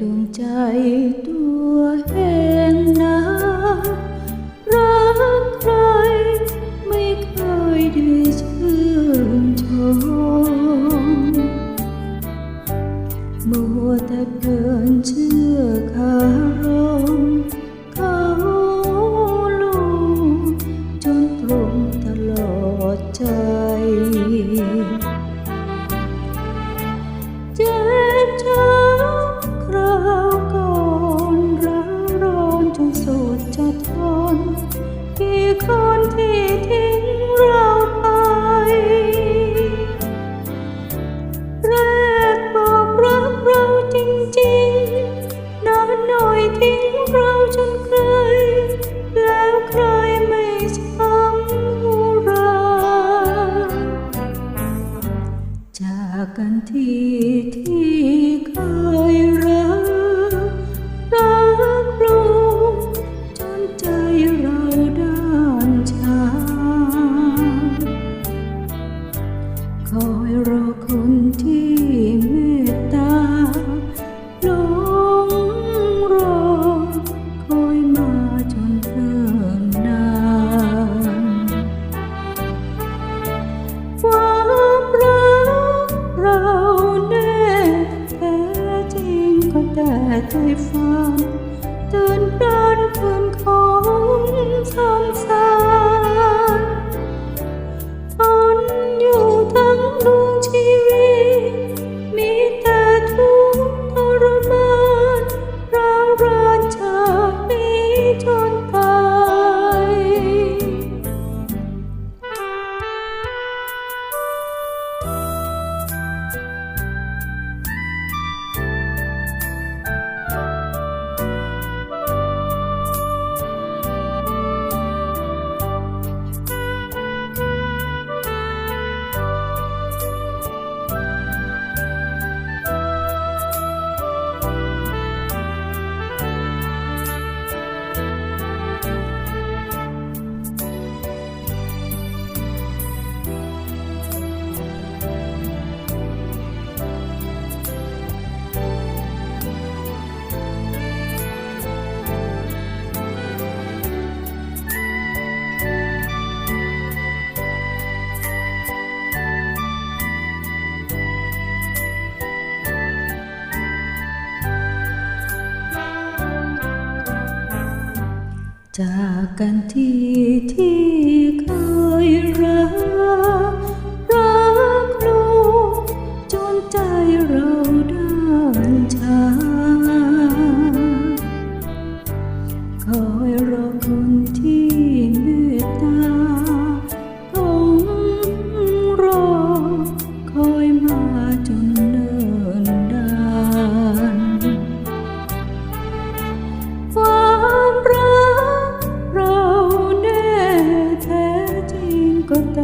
đôi trái tôi จากกันที่ที่เคย เคยฟ้าตื่นได้ จากกันที่ที่เคยรัก quanta